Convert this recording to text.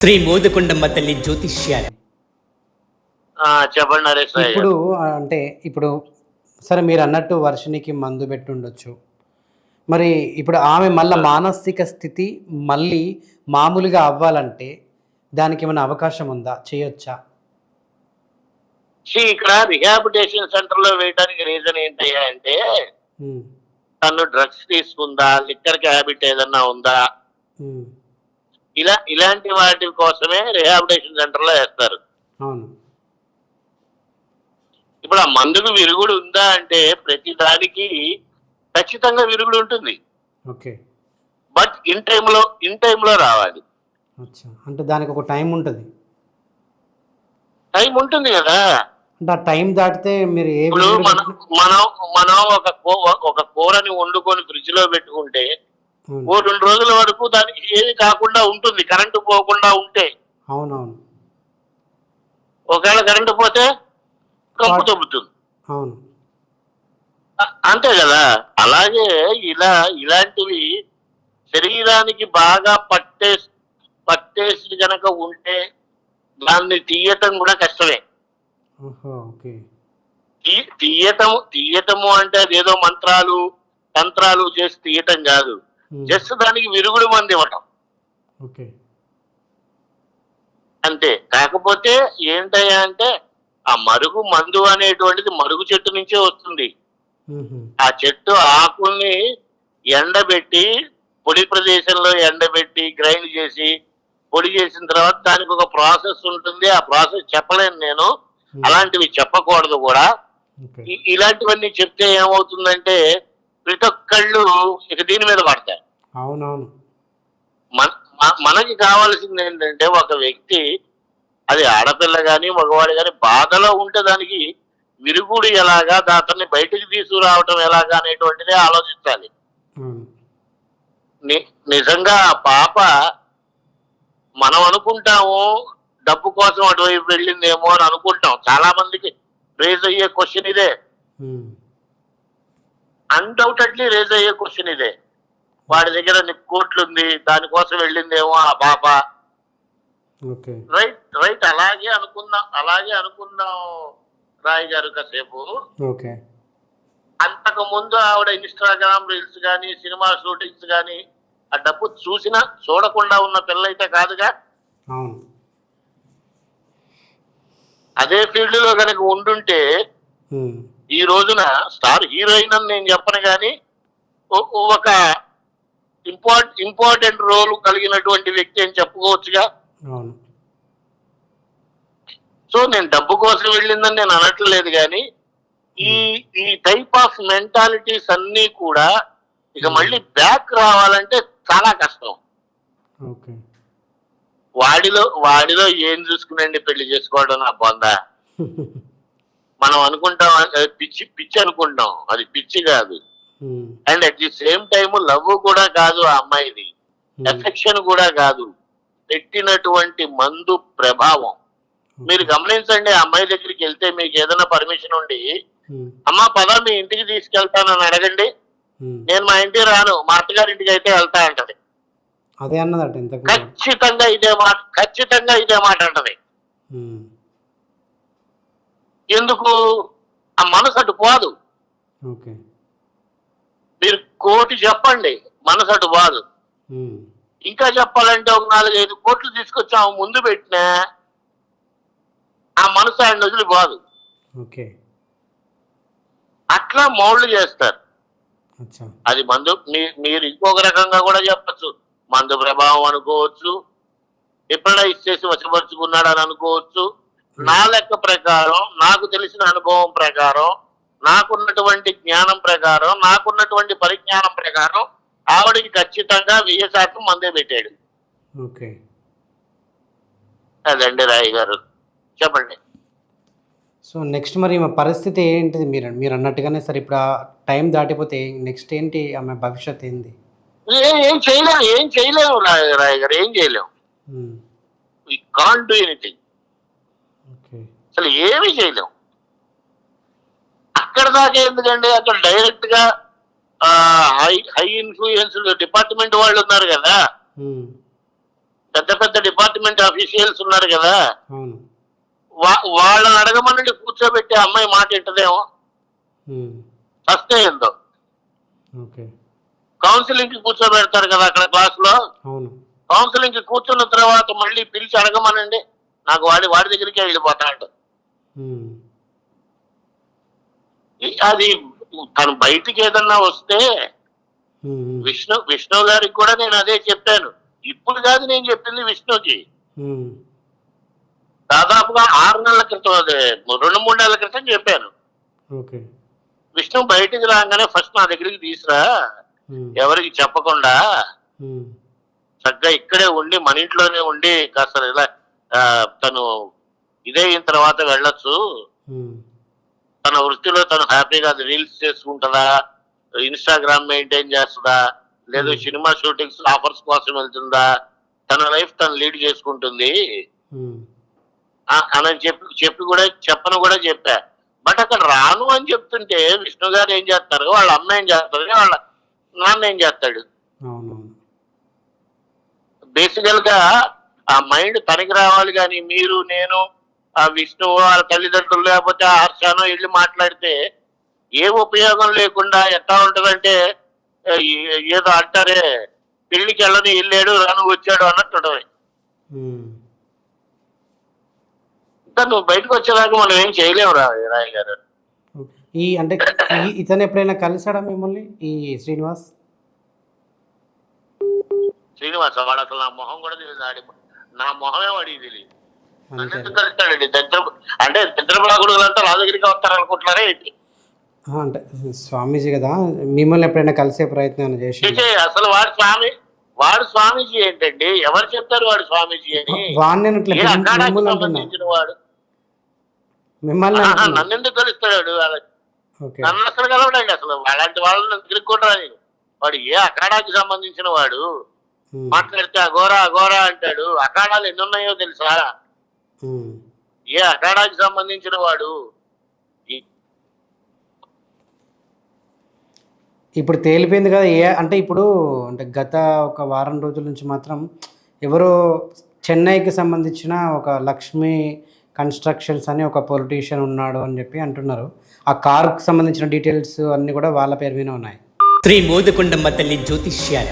శ్రీ మోదకొండమ్మ తల్లి జ్యోతిష్యాలు. ఆ, చెప్పండి నరేష్. ఇప్పుడు అంటే ఇప్పుడు సరే మీరు అన్నట్టు వర్షినికి మందు పెట్టుండొచ్చు. మరి ఇప్పుడు ఆమె మళ్ళీ మానసిక స్థితి మళ్ళీ మామూలుగా అవ్వాలంటే దానికి ఏమైనా అవకాశం ఉందా? చేయొచ్చా? ఇక్కడ రిహాబిటేషన్ సెంటర్లో వేయడానికి రీజన్ ఏంటయ్యా అంటే తను డ్రగ్స్ తీసుకుందా? లిక్కర్ హ్యాబిట్ ఏదన్నా ఉందా? ఇలా ఇలాంటి వాటి కోసమే రిహాబిటేషన్ సెంటర్లో వేస్తారు. అవును. ఇప్పుడు ఆ మందుకు విరుగుడు ఉందా అంటే ప్రతి దానికి ఖచ్చితంగా విరుగుడు ఉంటుంది. ఓకే. బట్ ఇన్ టైంలో ఇన్ టైంలో రావాలి. అంటే దానికి ఒక టైం ఉంటుంది. టైం ఉంటుంది కదా. అంటే ఆ టైం దాటితే మీరు ఏ మనం మనం మనం ఒక ఒక కూరని వండుకొని ఫ్రిడ్జ్లో పెట్టుకుంటే ఓ రెండు రోజుల వరకు దానికి ఏది కాకుండా ఉంటుంది కరెంటు పోకుండా ఉంటే. అవునవును. ఒకవేళ కరెంటు పోతే కప్పు తొబ్బుతుంది అవును. అంతే కదా? అలాగే ఇలా ఇలాంటివి శరీరానికి బాగా పట్టే పట్టేసి గనక ఉంటే దాన్ని తీయటం కూడా కష్టమే. ఓహో ఓకే. తీ- తీయటం తీయటము అంటే అదేదో మంత్రాలు తంత్రాలు చేసి తీయటం కాదు. జస్ట్ దానికి విరుగుడు మంది ఇవ్వటం. అంతే. కాకపోతే ఏంటయ్యా అంటే ఆ మరుగు మందు అనేటువంటిది మరుగు చెట్టు నుంచే వస్తుంది. ఆ చెట్టు ఆకుల్ని ఎండబెట్టి పొడి ప్రదేశంలో ఎండబెట్టి గ్రైండ్ చేసి పొడి చేసిన తర్వాత దానికి ఒక ప్రాసెస్ ఉంటుంది. ఆ ప్రాసెస్ చెప్పలేను నేను. ఉమ్, అలాంటివి చెప్పకూడదు కూడా. ఇలాంటివన్నీ చెప్తే ఏమవుతుందంటే ప్రతి ఒక్కళ్ళు ఇక దీని మీద పడతారు. అవునవును. మనకి కావాల్సింది ఏంటంటే ఒక వ్యక్తి అది ఆడపిల్ల గాని మగవాడు గాని బాధలో ఉంటే దానికి విరుగుడు ఎలాగా అతన్ని బయటికి తీసుకురావటం ఎలాగా అనేటువంటిదే ఆలోచించాలి నిజంగా పాప మనం అనుకుంటాము డబ్బు కోసం అటువైపు వెళ్ళిందేమో అని అనుకుంటాం. చాలా మందికి రేజ్ అయ్యే క్వశ్చన్ ఇదే. అన్డౌటెడ్లీ రేజ్ అయ్యే క్వశ్చన్ ఇదే. వాడి దగ్గర కోట్లు ఉంది దానికోసం వెళ్ళిందేమో ఆ పాప రైట్ రైట్ అలాగే అనుకుందాం అలాగే అనుకుందాం రాయ్ గారు కాసేపు. ఓకే. అంతకు ముందు ఆవిడ ఇన్స్టాగ్రామ్ రీల్స్ కానీ సినిమా షూటింగ్స్ కానీ ఆ డబ్బు చూసినా చూడకుండా ఉన్న పిల్ల అయితే కాదుగా అదే ఫీల్డ్లో కనుక ఉండుంటే ఈ రోజున స్టార్ హీరోయిన్ అని నేను చెప్పను కానీ ఒక ఇంపార్ట్ ఇంపార్టెంట్ రోల్ కలిగినటువంటి వ్యక్తి అని చెప్పుకోవచ్చుగా. సో నేను డబ్బు కోసం వెళ్ళిందని నేను అనట్లేదు కానీ ఈ ఈ టైప్ ఆఫ్ మెంటాలిటీస్ అన్నీ కూడా ఇక మళ్ళీ బ్యాక్ రావాలంటే చాలా కష్టం. వాడిలో వాడిలో ఏం చూసుకునండి పెళ్ళి చేసుకోవడం నా బొంద? మనం అనుకుంటాం పిచ్చి పిచ్చి అనుకుంటాం. అది పిచ్చి కాదు. ఉమ్, and at the same time love కూడా కాదు ఆ అమ్మాయిది. ఎఫెక్షన్ కూడా కాదు. పెట్టినటువంటి మందు ప్రభావం. మీరు గమనించండి ఆ అమ్మాయి దగ్గరికి వెళ్తే మీకు ఏదైనా పర్మిషన్ ఉండి అమ్మా పద మీ ఇంటికి తీసుకెళ్తానని అడగండి. నేను మా ఇంటికి రాను మా అత్తగారి ఇంటికి అయితే వెళ్తా అంటది. అదే అన్నదట. ఖచ్చితంగా ఇదే మాట ఖచ్చితంగా ఇదే మాట అంటది. ఎందుకు? ఆ మనసు అటు పోదు. ఓకే. మీరు కోటి చెప్పండి మనసు అటు పోదు. ఇంకా చెప్పాలంటే ఒక నాలుగైదు కోట్లు తీసుకొచ్చి ఆమె ముందు పెట్టినా ఆ మనసు ఆయన వదిలిపోదు. ఓకే. అట్లా మౌళ్ళు చేస్తారు. అది మందు మీ- మీరు ఇంకొక రకంగా కూడా చెప్పచ్చు. మందు ప్రభావం అనుకోవచ్చు. ఎప్పుడైనా చేసి వశపరుచుకున్నాడు అని అనుకోవచ్చు. నా లెక్క ప్రకారం నాకు తెలిసిన అనుభవం ప్రకారం నాకున్నటువంటి జ్ఞానం ప్రకారం నాకున్నటువంటి పరిజ్ఞానం ప్రకారం ఆవిడికి ఖచ్చితంగా వెయ్యి శాతం మందే పెట్టాడు. ఓకే. అదండి రాయ్ గారు. చెప్పండి. సో నెక్స్ట్ మరి మా పరిస్థితి ఏంటిది మీరు మీరు అన్నట్టుగానే సరే ఇప్పుడు ఆ టైం దాటిపోతే నెక్స్ట్ ఏంటి ఆమె భవిష్యత్ ఏంది? ఏ- ఏం చేయలేము ఏం చేయలేము రాయ్ గారు ఏం చేయలేము వి కాంట్ డూ ఎనీథింగ్ అసలు ఏమీ చేయలేం. అక్కడ దాకా ఎందుకండి అక్కడ డైరెక్ట్గా హై హై ఇన్ఫ్లుయెన్స్ డిపార్ట్మెంట్ వాళ్ళు ఉన్నారు కదా. పెద్ద పెద్ద డిపార్ట్మెంట్ అఫీషియల్స్ ఉన్నారు కదా. వాళ్ళని అడగమనండి కూర్చోబెట్టి అమ్మాయి మాట ఇంటదేమో ఫస్ట్ ఏందో. కౌన్సిలింగ్కి కూర్చోబెడతారు కదా అక్కడ క్లాస్లో. కౌన్సిలింగ్కి కూర్చున్న తర్వాత మళ్ళీ పిలిచి అడగమనండి. నాకు వాడి వాడి దగ్గరికే వెళ్ళిపోతా అంట ఉమ్, ఈ- అది తను బయటికి ఏదన్నా వస్తే విష్ణు విష్ణు గారికి కూడా నేను అదే చెప్పాను. ఇప్పుడు కాదు నేను చెప్పింది విష్ణుకి. దాదాపుగా ఆరు నెలల క్రితం అదే రెండు మూడు నెలల క్రితం చెప్పాను. విష్ణు బయటికి రాగానే ఫస్ట్ నా దగ్గరికి తీసురా. ఎవరికి చెప్పకుండా చక్కగా ఇక్కడే ఉండి మన ఇంట్లోనే ఉండి కాస్త ఇలా తను ఇదే అయిన తర్వాత వెళ్ళొచ్చు. తన వృత్తిలో తను హ్యాపీగా రీల్స్ చేసుకుంటుందా? ఇన్స్టాగ్రామ్ మెయింటైన్ చేస్తుందా? లేదు సినిమా షూటింగ్స్ ఆఫర్స్ కోసం వెళ్తుందా? తన లైఫ్ తను లీడ్ చేసుకుంటుంది. అని చెప్పి చెప్పి కూడా చెప్పను కూడా చెప్పా. బట్ అక్కడ రాను అని చెప్తుంటే విష్ణు గారు ఏం చేస్తారు? వాళ్ళ అమ్మ ఏం చేస్తారు? వాళ్ళ నాన్న ఏం చేస్తాడు? బేసికల్గా ఆ మైండ్ తనకి రావాలి కానీ మీరు నేను ఆ విష్ణు వాళ్ళ తల్లిదండ్రులు లేకపోతే ఆ హర్షానో వెళ్ళి మాట్లాడితే ఏ ఉపయోగం లేకుండా ఎట్లా ఉంటదంటే ఏదో అంటారే పెళ్ళికి వెళ్ళని వెళ్ళాడు రాను వచ్చాడు అన్నట్టు ఇంకా నువ్వు బయటకు వచ్చేదాకా మనం ఏం చేయలేము రా రాయ్ గారు. ఈ అంటే ఇతను ఎప్పుడైనా కలిసాడా మిమ్మల్ని ఈ శ్రీనివాస్? శ్రీనివాస వాడు అసలు నా మొహం కూడా తెలియదు నా మొహమే వాడికి తెలియదు. కలుస్తాడండి దరిద్ర అంటే నా దగ్గరికి వస్తారు అనుకుంటున్నారా అంటే స్వామీజీ కదా మిమ్మల్ని ఎప్పుడైనా కలిసే ప్రయత్నం చేసి అసలు వాడు స్వామి వాడు స్వామీజీ ఏంటండి? ఎవరు చెప్తారు వాడు స్వామీజీ అని? సంబంధించిన వాడు? మిమ్మల్ని. నన్ను ఎందుకు కలుస్తాడు నన్ను అసలు కలవడండి అసలు. అలాంటి వాళ్ళని నేను. వాడు ఏ అఖాడాకి సంబంధించిన వాడు? మాట్లాడితే అఘోరా అఘోరా అంటాడు. అఖాడాలు ఎన్ని ఉన్నాయో తెలుసా? ఏ అఖాడాకి సంబంధించిన వాడు? ఇప్పుడు తేలిపోయింది కదా ఏ అంటే ఇప్పుడు అంటే గత ఒక వారం రోజుల నుంచి మాత్రం ఎవరో చెన్నైకి సంబంధించిన ఒక లక్ష్మీ కన్స్ట్రక్షన్స్ అని ఒక పొలిటీషియన్ ఉన్నాడు అని చెప్పి అంటున్నారు. ఆ కార్కు సంబంధించిన డీటెయిల్స్ అన్నీ కూడా వాళ్ళ పేరు మీద ఉన్నాయి. శ్రీ మోదకొండమ్మ తల్లి జ్యోతిష్యాలయం